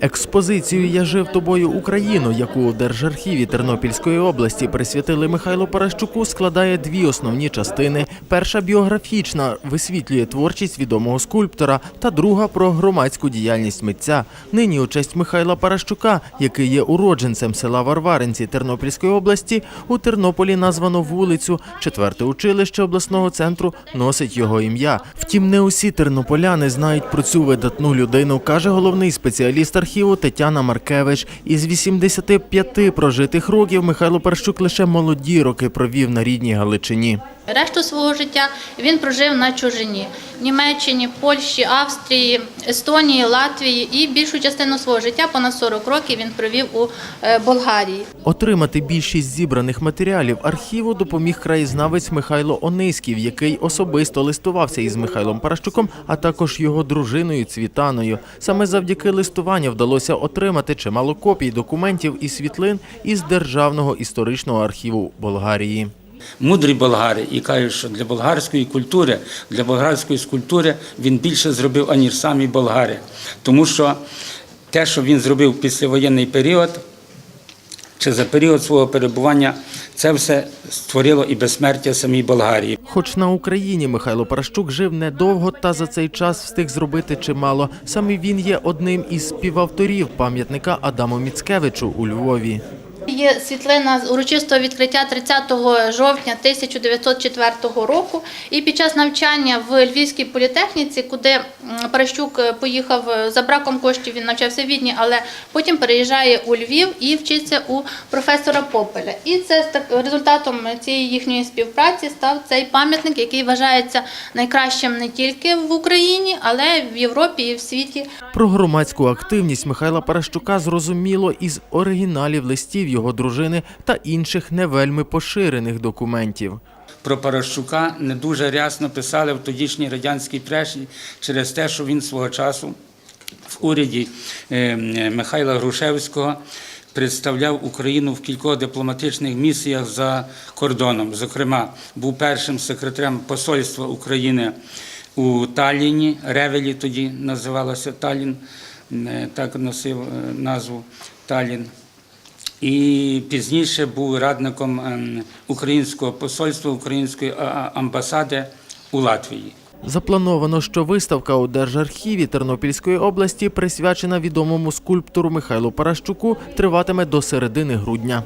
Експозицію Я жив тобою Україну, яку у Держархіві Тернопільської області присвятили Михайлу Паращуку, складає дві основні частини. Перша біографічна висвітлює творчість відомого скульптора, та друга про громадську діяльність митця. Нині у честь Михайла Паращука, який є уродженцем села Варваринці Тернопільської області, у Тернополі названо вулицю. Четверте училище обласного центру носить його ім'я. Втім, не усі тернополяни знають про цю видатну людину, каже головний спеціаліст архіву Тетяна Маркевич. Із 85 прожитих років Михайло Парщук лише молоді роки провів на рідній Галичині. Решту свого життя він прожив на чужині Німеччині, Польщі, Австрії, Естонії, Латвії і більшу частину свого життя, понад 40 років, він провів у е, Болгарії. Отримати більшість зібраних матеріалів архіву допоміг краєзнавець Михайло Ониськів, який особисто листувався із Михайлом Паращуком, а також його дружиною Цвітаною. Саме завдяки листуванню вдалося отримати чимало копій документів і світлин із Державного історичного архіву Болгарії. Мудрі болгари і кажуть, що для болгарської культури, для болгарської скульптури він більше зробив, аніж самі болгари. Тому що те, що він зробив в післявоєнний період, чи за період свого перебування, це все створило і безсмертя самій Болгарії. Хоч на Україні Михайло Паращук жив недовго та за цей час встиг зробити чимало. Саме він є одним із співавторів пам'ятника Адаму Міцкевичу у Львові. Є світлина з урочистого відкриття 30 жовтня 1904 року. І під час навчання в Львівській політехніці, куди Паращук е, поїхав е, за браком коштів, він навчався в Відні, але потім переїжджає у Львів і вчиться у професора Попеля. І це результатом цієї їхньої співпраці став цей пам'ятник, який вважається найкращим не тільки в Україні, але в Європі і в світі. Про громадську активність Михайла Паращука зрозуміло із оригіналів листів його дружини та інших не вельми поширених документів. Про Паращука не дуже рясно писали в тодішній радянській пресі через те, що він свого часу в уряді е, Михайла Грушевського представляв Україну в кількох дипломатичних місіях за кордоном. Зокрема, був першим секретарем посольства України у Талліні, Ревелі тоді називалося Таллін, е, так носив е, назву Таллін. І пізніше був радником ем, українського посольства, української а- а- амбасади у Латвії. Заплановано, що виставка у Держархіві Тернопільської області, присвячена відомому скульптору Михайлу Паращуку, триватиме до середини грудня.